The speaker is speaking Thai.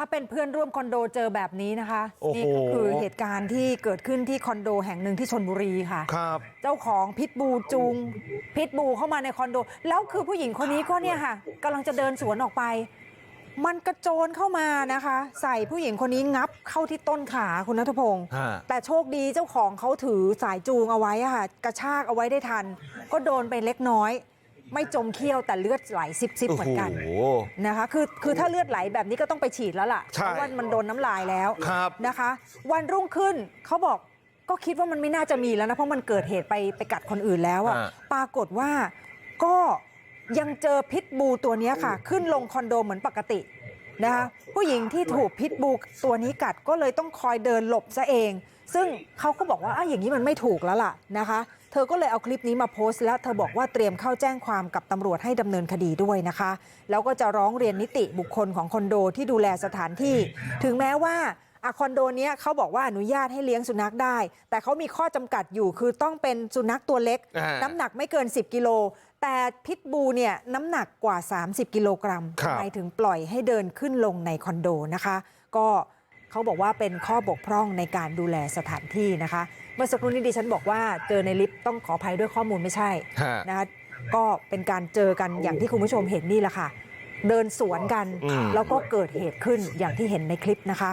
ถ้าเป็นเพื่อนร่วมคอนโดเจอแบบนี้นะคะโอ้โหนี่ก็คือเหตุการณ์ที่เกิดขึ้นที่คอนโดแห่งหนึ่งที่ชนบุรีค่ะครับเจ้าของพิษบูจูงพิษบูเข้ามาในคอนโด แล้วคือผู้หญิงคนนี้ก็เนี่ยค่ะกำลังจะเดินสวนออกไป มันกระโจนเข้ามานะคะ ใส่ผู้หญิงคนนี้งับเข้าที่ต้นขาคุณนัทพงศ์ฮะแต่โชคดีเจ้าของเขาถือสายจูงเอาไว้อะค่ะ กระชากเอาไว้ได้ทัน ก็โดนไปเล็กน้อย ไม่จมเขี้ยวแต่เลือดไหลซิบๆเหมือนกันโอ้โหนะคะคือคือถ้าเลือดไหลแบบนี้ก็ต้องไปฉีดแล้วล่ะใช่เพราะว่ามันโดนน้ำลายแล้วครับนะคะวันรุ่งขึ้นเขาบอกก็คิดว่ามันไม่น่าจะมีแล้วนะเพราะมันเกิดเหตุไปไปกัดคนอื่นแล้วอะฮะปรากฏว่าก็ยังเจอพิษบูตัวเนี้ยค่ะ ขึ้นลงคอนโดเหมือนปกตินะคะผู้หญิงที่ถูกพิษบูตัวนี้กัดก็เลยต้องคอยเดินหลบซะเอง ซึ่งเขาก็บอกว่าอะอย่างนี้มันไม่ถูกแล้วล่ะนะคะ เธอก็เลยเอาคลิปนี้มาโพสต์แล้วเธอบอกว่าเตรียมเข้าแจ้งความกับตำรวจให้ดำเนินคดีด้วยนะคะ แล้วก็จะร้องเรียนนิติบุคคลของคอนโดที่ดูแลสถานที่ ถึงแม้ว่าอะคอนโดเนี้ยเขาบอกว่าอนุญาตให้เลี้ยงสุนัขได้ แต่เขามีข้อจำกัดอยู่คือต้องเป็นสุนัขตัวเล็กอ่าน้ำหนักไม่เกิน 10 กิโล แต่พิษบูเนี่ยน้ำหนักกว่า 30 กิโลกรัมครับทำไมถึงปล่อยให้เดินขึ้นลงในคอนโดนะคะ ก็ เขาบอกว่าเป็นข้อบกพร่องในการดูแลสถานที่นะคะเมื่อสักครู่นี้ดิฉันบอกว่าเจอในลิฟต์ต้องขออภัยด้วยข้อมูลไม่ใช่ฮะนะคะก็เป็นการเจอกันอย่างที่คุณผู้ชมเห็นนี่แหละค่ะ เดินสวนกันอืมแล้วก็เกิดเหตุขึ้นอย่างที่เห็นในคลิปนะคะ